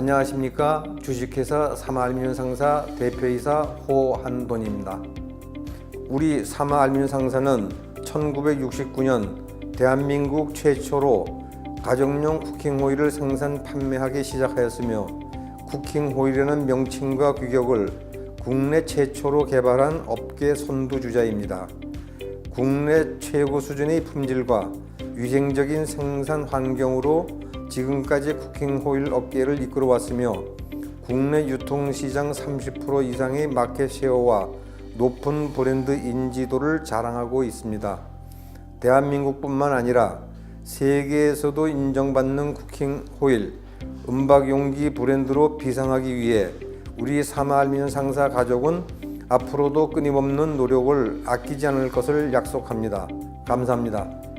안녕하십니까 주식회사 사마알미늄 상사 대표이사 호한돈입니다. 우리 사마알미늄 상사는 1969년 대한민국 최초로 가정용 쿠킹 호일을 생산 판매하기 시작하였으며 쿠킹 호일이라는 명칭과 규격을 국내 최초로 개발한 업계 선두주자입니다. 국내 최고 수준의 품질과 위생적인 생산 환경으로 지금까지 쿠킹 호일 업계를 이끌어 왔으며 국내 유통시장 30% 이상의 마켓 쉐어와 높은 브랜드 인지도를 자랑하고 있습니다. 대한민국뿐만 아니라 세계에서도 인정받는 쿠킹 호일, 은박 용기 브랜드로 비상하기 위해 우리 사마알미늄 상사 가족은 앞으로도 끊임없는 노력을 아끼지 않을 것을 약속합니다. 감사합니다.